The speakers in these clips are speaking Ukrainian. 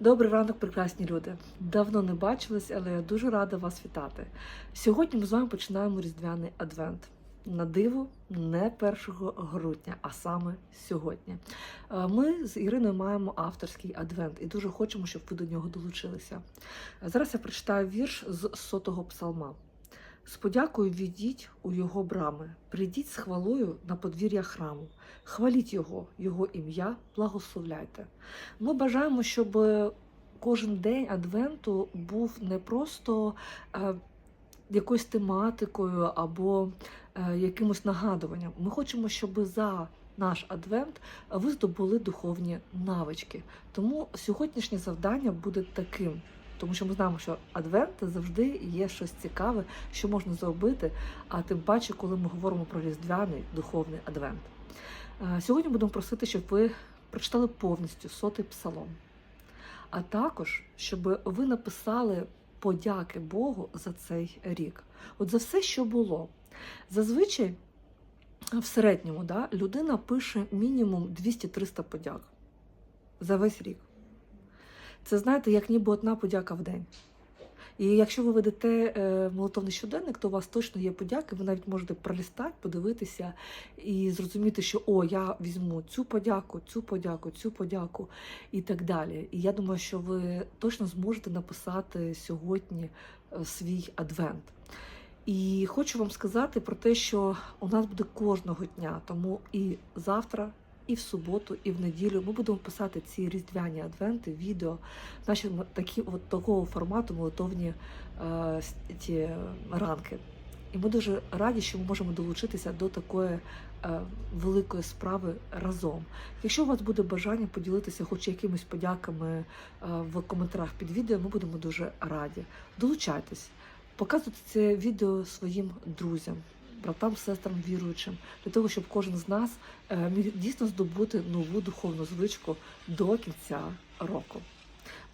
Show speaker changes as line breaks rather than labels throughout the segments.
Добрий ранок, прекрасні люди. Давно не бачились, але я дуже рада вас вітати. Сьогодні ми з вами починаємо різдвяний адвент. На диво не 1 грудня, а саме сьогодні. Е, Ми з Іриною маємо авторський адвент і дуже хочемо, щоб ви до нього долучилися. Зараз я прочитаю вірш з сотого псалма. З подякою відіть у його брами, прийдіть з хвалою на подвір'я храму, хваліть його, його ім'я, благословляйте. Ми бажаємо, щоб кожен день Адвенту був не просто е, якоюсь тематикою або е, якимось нагадуванням. Ми хочемо, щоб за наш адвент ви здобули духовні навички. Тому сьогоднішнє завдання буде таким. Тому що ми знаємо, що адвент завжди є щось цікаве, що можна зробити, а тим паче, коли ми говоримо про різдвяний духовний адвент. Е, Сьогодні будемо просити, щоб ви прочитали повністю сотий псалом, а також щоб ви написали подяки Богу за цей рік. От за все, що було. Зазвичай в середньому да, людина пише мінімум 200-300 подяк за весь рік. Це знаєте, як ніби одна подяка в день. І якщо ви ведете е, молитовний щоденник, то у вас точно є подяки. Ви навіть можете пролістати, подивитися і зрозуміти, що о, я візьму цю подяку, цю подяку, цю подяку і так далі. І я думаю, що ви точно зможете написати сьогодні е, свій адвент. І хочу вам сказати про те, що у нас буде кожного дня, тому і завтра, і в суботу, і в неділю ми будемо писати ці різдвяні адвенти, відео, наші такі от такого формату молитовні е, ті ранки. І ми дуже раді, що ми можемо долучитися до такої е, великої справи разом. Якщо у вас буде бажання поділитися хоч якимись подяками е, в коментарях під відео, ми будемо дуже раді. Долучайтесь, показуйте це відео своїм друзям, братам, сестрам, віруючим, для того, щоб кожен з нас е, міг дійсно здобути нову духовну звичку до кінця року.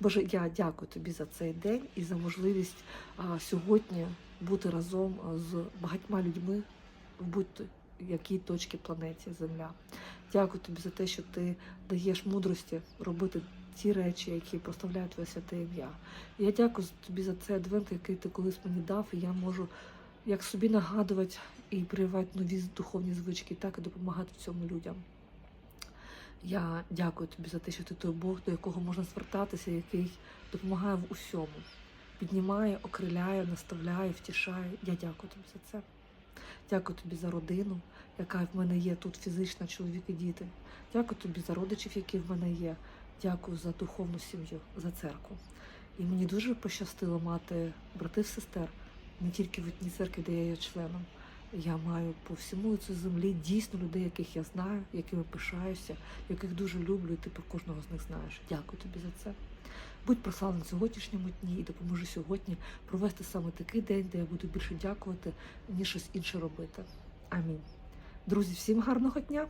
Боже, я дякую тобі за цей день і за можливість сьогодні бути разом з багатьма людьми в будь-якій точці планеті Земля. Дякую тобі за те, що ти даєш мудрості робити ті речі, які прославляють твоє святе ім'я. Я дякую тобі за цей адвент, який ти колись мені дав, і я можу як собі нагадувати і прививати нові духовні звички, так і допомагати в цьому людям. Я дякую тобі за те, що ти той Бог, до якого можна звертатися, який допомагає в усьому, піднімає, окриляє, наставляє, втішає. Я дякую тобі за це. Дякую тобі за родину, яка в мене є тут фізична, чоловік і діти. Дякую тобі за родичів, які в мене є. Дякую за духовну сім'ю, за церкву. І мені дуже пощастило мати братів сестер не тільки в одній церкві, де я є членом. Я маю по всьому цій землі дійсно людей, яких я знаю, якими пишаюся, яких дуже люблю, і ти про кожного з них знаєш. Дякую тобі за це. Будь прославлений сьогоднішньому дні і допоможи сьогодні провести саме такий день, де я буду більше дякувати, ніж щось інше робити. Амінь. Друзі, всім гарного дня!